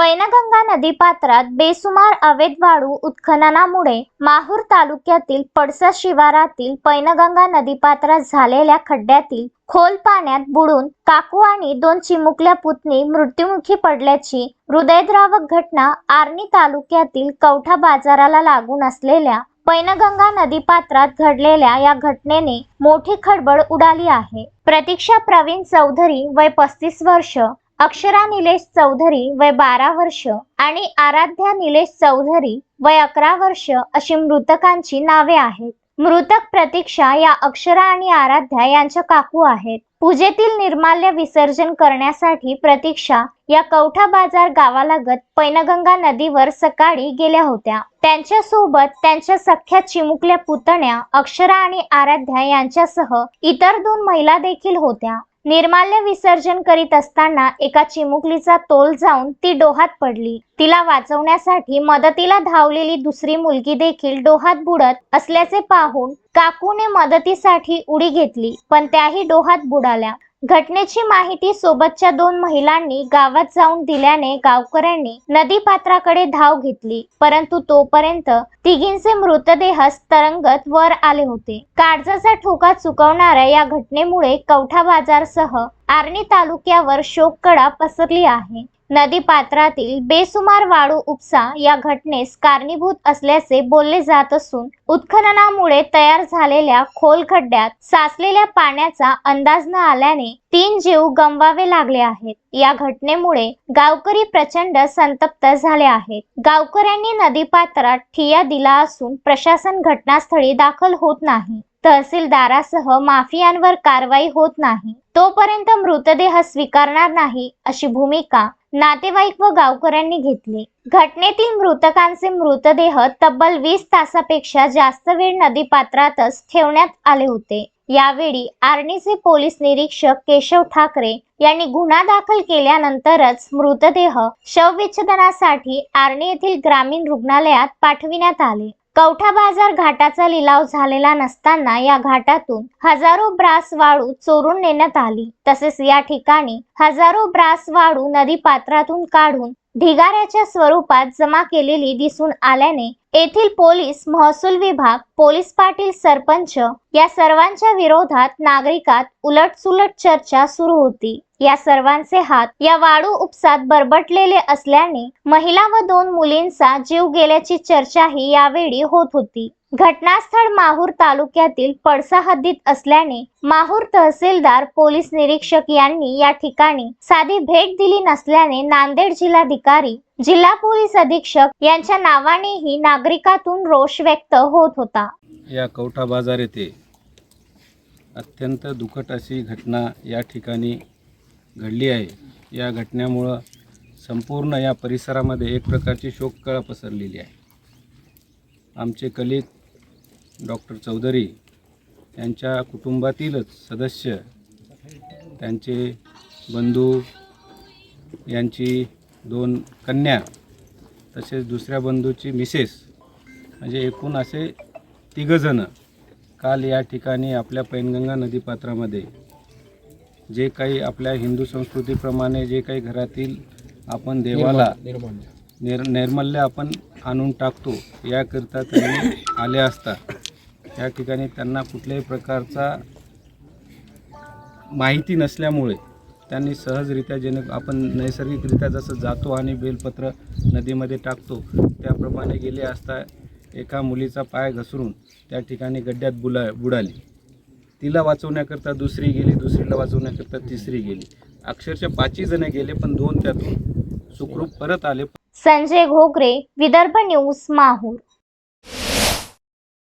पैनगंगा नदीपात्रात बेसुमार अवैध वाळू उत्खननामुळे माहूर तालुक्यातील पडसा शिवारातील पैनगंगा नदीपात्रात झालेल्या खड्ड्यातील खोल पाण्यात बुडून काकू आणि दोन चिमुकल्या पुतणी मृत्युमुखी पडल्याची हृदयद्रावक घटना आर्णी तालुक्यातील कवठा बाजाराला लागून असलेल्या पैनगंगा नदीपात्रात घडलेल्या या घटनेने मोठी खळबळ उडाली आहे. प्रतीक्षा प्रवीण चौधरी वय पस्तीस वर्ष अक्षरा निलेश चौधरी वय बारा वर्ष आणि आराध्या निलेश चौधरी वय अकरा वर्ष अशी मृतकांची नावे आहेत. मृतक प्रतीक्षा या अक्षरा आणि आराध्या यांच्या काकू आहेत. पूजेतील निर्माल्य विसर्जन करण्यासाठी प्रतीक्षा या कवठा बाजार गावालगत पैनगंगा नदीवर सकाळी गेल्या होत्या. त्यांच्यासोबत त्यांच्या सख्या चिमुकल्या पुतण्या अक्षरा आणि आराध्या यांच्यासह इतर दोन महिला देखील होत्या. निर्माल्य विसर्जन करीत असताना एका चिमुकलीचा तोल जाऊन ती डोहात पडली. तिला वाचवण्यासाठी मदतीला धावलेली दुसरी मुलगी देखील डोहात बुडत असल्याचे पाहून काकूने मदतीसाठी उडी घेतली पण त्याही डोहात बुडाल्या. घटनेची माहिती सोबतच्या दोन महिलांनी गावात जाऊन दिल्याने गावकऱ्यांनी नदी पात्राकडे धाव घेतली परंतु तोपर्यंत तिघींचे मृतदेह तरंगत वर आले होते. काळजाचा ठोका चुकवणाऱ्या या घटनेमुळे कवठा बाजारसह आर्णी तालुक्यावर शोककडा पसरली आहे. नदीपात्रातील बेसुमार वाळू उपसा या घटनेस कारणीभूत असल्याचे बोलले जात असून उत्खननामुळे तयार झालेल्या खोल खड्ड्यात साचलेल्या पाण्याचा अंदाज न आल्याने तीन जीव गमवावे लागले आहेत. या घटनेमुळे गावकरी प्रचंड संतप्त झाले आहेत. गावकऱ्यांनी नदीपात्रात ठिया दिला असून प्रशासन घटनास्थळी दाखल होत नाही. तहसीलदारासह माफियांवर कारवाई होत नाही. तोपर्यंत मृतदेह स्वीकारणार नाही अशी भूमिका नातेवाईक व गावकऱ्यांनी घेतली. घटनेतील मृतकांचे मृतदेह तब्बल वीस तासापेक्षा जास्त वेळ नदीपात्रातच ठेवण्यात आले होते. यावेळी आर्णीचे पोलीस निरीक्षक केशव ठाकरे यांनी गुन्हा दाखल केल्यानंतरच मृतदेह शवविच्छेदनासाठी आर्णी येथील ग्रामीण रुग्णालयात पाठविण्यात आले. कवठा बाजार घाटाचा लिलाव झालेला नसताना या घाटातून हजारो ब्रास वाळू चोरून नेण्यात आली. तसेच या ठिकाणी हजारो ब्रास वाळू नदी पात्रातून काढून ढिगाऱ्याच्या स्वरूपात जमा केलेली दिसून आल्याने येथील पोलीस महसूल विभाग पोलीस पाटील सरपंच या सर्वांच्या विरोधात नागरिकात उलटसुलट चर्चा सुरू होती. या सर्वांचे हात या वाळू उपसात बरबटलेले असल्याने महिला व दोन मुलींचा जीव गेल्याची चर्चाही यावेळी होत होती. घटनास्थळ माहूर तालुक्यातील पडसा हद्दीत असल्याने माहूर तहसीलदार पोलीस निरीक्षक यांनी या ठिकाणी साधी भेट दिली नसल्याने नांदेड जिल्हाधिकारी जिल्हा पोलीस अधीक्षक यांच्या नावानेही नागरिकातून रोष व्यक्त होत होता. या कवठा बाजार येथे अत्यंत दुखट अशी घटना या ठिकाणी घडली आहे. या घटनेमुळं संपूर्ण या परिसरामध्ये एक प्रकारची शोककळा पसरलेली आहे. आमचे कलिक डॉक्टर चौधरी यांच्या कुटुंबातीलच सदस्य त्यांचे बंधू यांची दोन कन्या तसेच दुसऱ्या बंधूची मिसेस म्हणजे एकूण असे तिघंजणं काल या ठिकाणी आपल्या पैनगंगा नदीपात्रामध्ये. जे काही आपल्या हिंदू संस्कृतीप्रमाणे जे काही घरातील आपण देवाला निर निर्मल्य आपण आणून टाकतो याकरिता त्यांनी आले असता. या ठिकाणी त्यांना कुठल्याही प्रकारचा माहिती नसल्यामुळे त्यांनी सहजरित्या जेणे आपण नैसर्गिकरित्या जसं जातो आणि बेलपत्र नदीमध्ये टाकतो त्याप्रमाणे गेले असता एका मुलीचा पाय घसरून त्या ठिकाणी गड्ड्यात बुला बुडाली. तिला वाचवण्याकरता दुसरी गेली दुसरीला वाचवण्याकरता तिसरी गेली. अक्षरशः पाचही जण गेले पण दोन त्यातून सुखरूप परत आले. संजय घोगरे विदर्भ न्यूज माहूर.